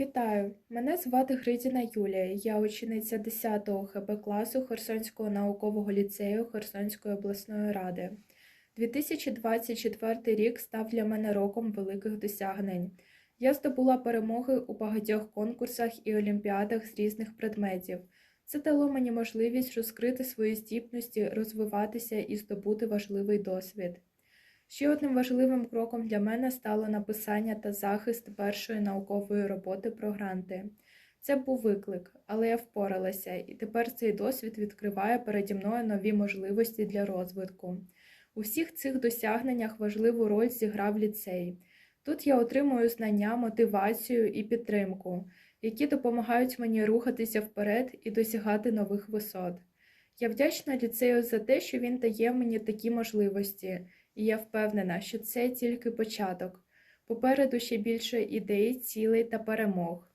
Вітаю! Мене звати Гридіна Юлія. Я учениця 10 ХБ класу Херсонського наукового ліцею Херсонської обласної ради. 2024 рік став для мене роком великих досягнень. Я здобула перемоги у багатьох конкурсах і олімпіадах з різних предметів. Це дало мені можливість розкрити свої здібності, розвиватися і здобути важливий досвід. Ще одним важливим кроком для мене стало написання та захист першої наукової роботи про гранти. Це був виклик, але я впоралася, і тепер цей досвід відкриває переді мною нові можливості для розвитку. У всіх цих досягненнях важливу роль зіграв ліцей. Тут я отримую знання, мотивацію і підтримку, які допомагають мені рухатися вперед і досягати нових висот. Я вдячна ліцею за те, що він дає мені такі можливості, і я впевнена, що це тільки початок. Попереду ще більше ідей, цілей та перемог.